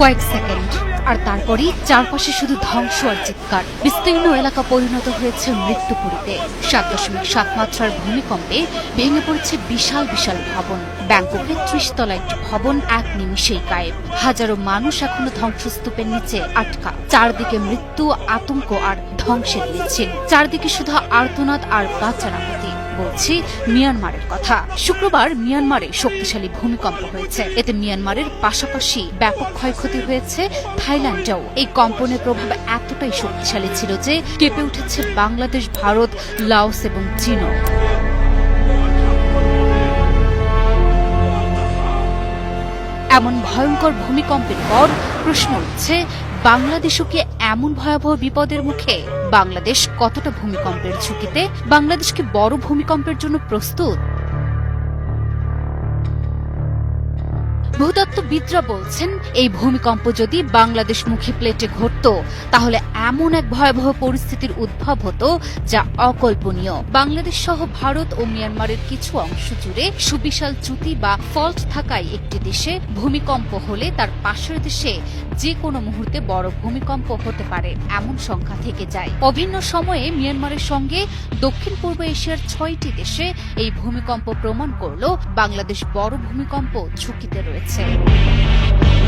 কয়েক সেকেন্ড। আর তারপরই চারপাশে শুধু ধ্বংস আর চিৎকার। বিস্তীর্ণ এলাকা পরিণত হয়েছে মৃত্যুপুরীতে। সাত দশমিক সাত মাত্রার ভূমিকম্পে ভেঙে পড়েছে বিশাল বিশাল ভবন। ব্যাংককের ত্রিশতলা একটি ভবন এক নিমিষেই গায়েব। হাজারো মানুষ এখনও ধ্বংসস্তূপের নিচে আটকা। চারদিকে মৃত্যু, আতঙ্ক আর ধ্বংসের মিছিল। চারদিকে শুধু আর্তনাদ আর বাচ্চারাপতি বলছি, মিয়ানমারের কথা। শুক্রবার মিয়ানমারে শক্তিশালী ভূমিকম্প হয়েছে। এতে মিয়ানমারের পাশাপাশি ব্যাপক ক্ষয়ক্ষতি হয়েছে থাইল্যান্ডেও। এই কম্পনের প্রভাব এতটাই শক্তিশালী ছিল যে কেঁপে উঠেছে বাংলাদেশ, ভারত, লাওস এবং চীনও। এমন ভয়ঙ্কর ভূমিকম্পের পর প্রশ্ন উঠছে বাংলাদেশও কি এমন ভয়াবহ বিপদের মুখে বাংলাদেশ কতটা ভূমিকম্পের ঝুঁকিতে? বাংলাদেশকে বড় ভূমিকম্পের জন্য প্রস্তুত? ভূতত্ত্ববিদরা বলছেন, এই ভূমিকম্প যদি বাংলাদেশমুখী প্লেটে ঘটত, তাহলে এমন এক ভয়াবহ পরিস্থিতির উদ্ভব হতো যা অকল্পনীয়। বাংলাদেশ সহ ভারত ও মিয়ানমারের কিছু অংশ জুড়ে সুবিশাল চ্যুতি বা ফল্ট থাকায় একটি দেশে ভূমিকম্প হলে তার পাশের দেশে যে কোনো মুহূর্তে বড় ভূমিকম্প হতে পারে, এমন সংখ্যা থেকে যায়। অভিন্ন সময়ে মিয়ানমারের সঙ্গে দক্ষিণ পূর্ব এশিয়ার ছয়টি দেশে এই ভূমিকম্প প্রমাণ করল, বাংলাদেশ বড় ভূমিকম্প ঝুঁকিতে রয়েছে। too.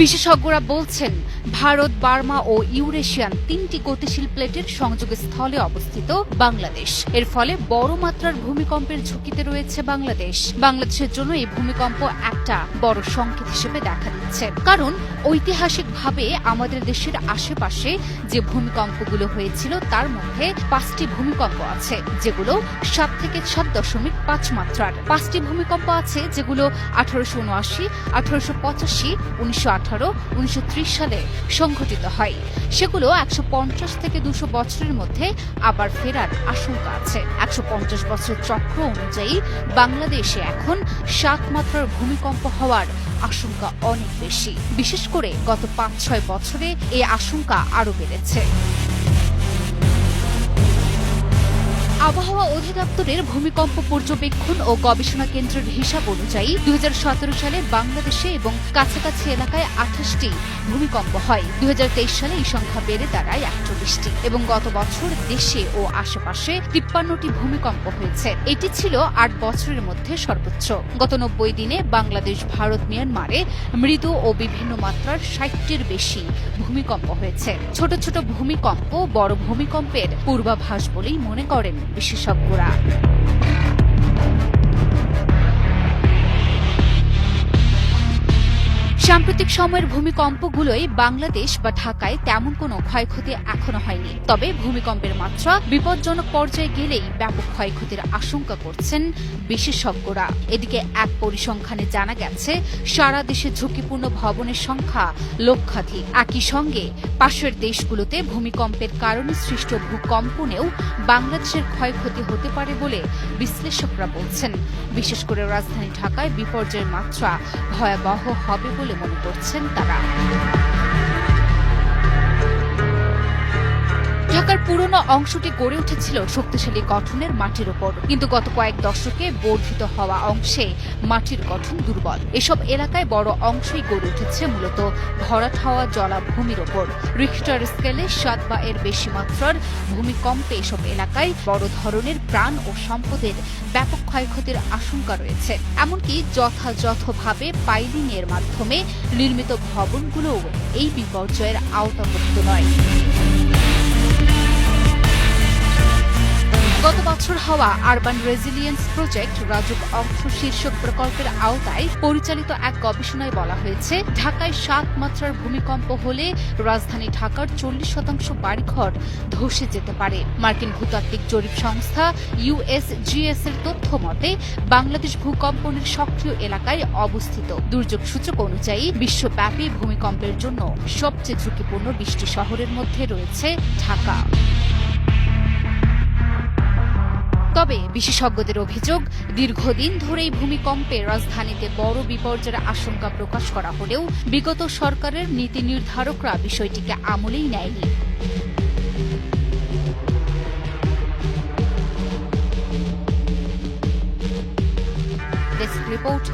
বিশেষজ্ঞরা বলছেন, ভারত, বার্মা ও ইউরেশিয়ান তিনটি গতিশীল প্লেটের সংযোগ স্থলে অবস্থিত বাংলাদেশ। এর ফলে বড় মাত্রার ভূমিকম্পের ঝুঁকিতে রয়েছে বাংলাদেশ। বাংলাদেশের জন্য এই ভূমিকম্প একটা বড় সংকেত হিসেবে দেখা দিচ্ছে। কারণ, ঐতিহাসিকভাবে আমাদের দেশের আশেপাশে যে ভূমিকম্পগুলো হয়েছিল, তার মধ্যে পাঁচটি ভূমিকম্প আছে, যেগুলো সাত থেকে সাত দশমিক পাঁচ মাত্রার। পাঁচটি ভূমিকম্প আছে, যেগুলো আঠারোশো উনআশি, আঠারোশো পঁচাশি, উনিশশো আঠারো, উনিশশো সালে সংঘটিত হয়। সেগুলো একশো পঞ্চাশ থেকে দুশো বছরের মধ্যে আবার ফেরার আশঙ্কা আছে। একশো পঞ্চাশ বছরের চক্র অনুযায়ী বাংলাদেশে এখন সাত মাত্রার ভূমিকম্প হওয়ার আশঙ্কা অনেক বেশি। বিশেষ করে গত পাঁচ ছয় বছরে এই আশঙ্কা আরও বেড়েছে। আবহাওয়া অধিদপ্তরের ভূমিকম্প পর্যবেক্ষণ ও গবেষণা কেন্দ্রের হিসাব অনুযায়ী দু হাজার সতেরো সালে বাংলাদেশে এবং কাছাকাছি এলাকায় আঠাশটি ভূমিকম্প হয়। দু হাজার তেইশ সালে এই সংখ্যা বেড়ে দাঁড়ায় একচল্লিশটি এবং গত বছর দেশে ও আশেপাশে তিপ্পান্নটি ভূমিকম্প হয়েছে। এটি ছিল আট বছরের মধ্যে সর্বোচ্চ। গত নব্বই দিনে বাংলাদেশ, ভারত, মিয়ানমারে মৃদু ও বিভিন্ন মাত্রার ষাটটির বেশি ভূমিকম্প হয়েছে। ছোট ছোট ভূমিকম্প বড় ভূমিকম্পের পূর্বাভাস বলেই মনে করেন বিশেষজ্ঞরা। সাম্প্রতিক সময়ের ভূমিকম্পগুলোই বাংলাদেশ বা ঢাকায় তেমন কোনো ক্ষয়ক্ষতি এখনও হয়নি। তবে ভূমিকম্পের মাত্রা বিপজ্জনক পর্যায়ে গেলেই ব্যাপক ক্ষয়ক্ষতির আশঙ্কা করছেন বিশেষজ্ঞরা। এদিকে এক পরিসংখ্যানে জানা গেছে, সারা দেশে ঝুঁকিপূর্ণ ভবনের সংখ্যা লক্ষাধিক। একই সঙ্গে পাশের দেশগুলোতে ভূমিকম্পের কারণে সৃষ্ট ভূকম্পনেও বাংলাদেশের ক্ষয়ক্ষতি হতে পারে বলে বিশ্লেষকরা বলছেন। বিশেষ করে রাজধানী ঢাকায় বিপর্যয়ের মাত্রা ভয়াবহ হবে বলে মনে করছেন তারা। ঢাকার পুরনো অংশটি গড়ে উঠেছিল শক্তিশালী গঠনের মাটির ওপর কিন্তু গত কয়েক দশকে বর্ধিত হওয়া অংশে মাটির গঠন দুর্বল। এসব এলাকায় বড় অংশই গড়ে উঠেছে মূলত ভরাট হওয়া জলাভূমির ওপর রিক্টার স্কেলে সাত বা এর বেশি মাত্রার ভূমিকম্পে এসব এলাকায় বড় ধরনের প্রাণ ও সম্পদের ব্যাপক ক্ষয়ক্ষতির আশঙ্কা রয়েছে। এমনকি যথাযথভাবে পাইলিং এর মাধ্যমে নির্মিত ভবনগুলোও এই বিপর্যয়ের আওতাভুক্ত নয়। গত বছর হওয়া আরবান রেজিলিয়েন্স প্রজেক্ট রাজুক অংশ শীর্ষক প্রকল্পের আওতায় পরিচালিত এক গবেষণায় বলা হয়েছে, ঢাকায় সাত মাত্রার ভূমিকম্প হলে রাজধানী ঢাকার চল্লিশ শতাংশ বাড়িঘর ধসে যেতে পারে। মার্কিন ভূতাত্ত্বিক জরিপ সংস্থা ইউএসজিএস এর তথ্য মতে, বাংলাদেশ ভূকম্পনের সক্রিয় এলাকায় অবস্থিত। দুর্যোগ সূচক অনুযায়ী বিশ্বব্যাপী ভূমিকম্পের জন্য সবচেয়ে ঝুঁকিপূর্ণ বৃষ্টি শহরের মধ্যে রয়েছে ঢাকা। তবে বিশেষজ্ঞদের অভিযোগ, দীর্ঘদিন ধরেই ভূমিকম্পে রাজধানীতে বড় বিপর্যয়ের আশঙ্কা প্রকাশ করা হলেও বিগত সরকারের নীতি নির্ধারকরা বিষয়টিকে আমলেই নেয়নি। রিপোর্ট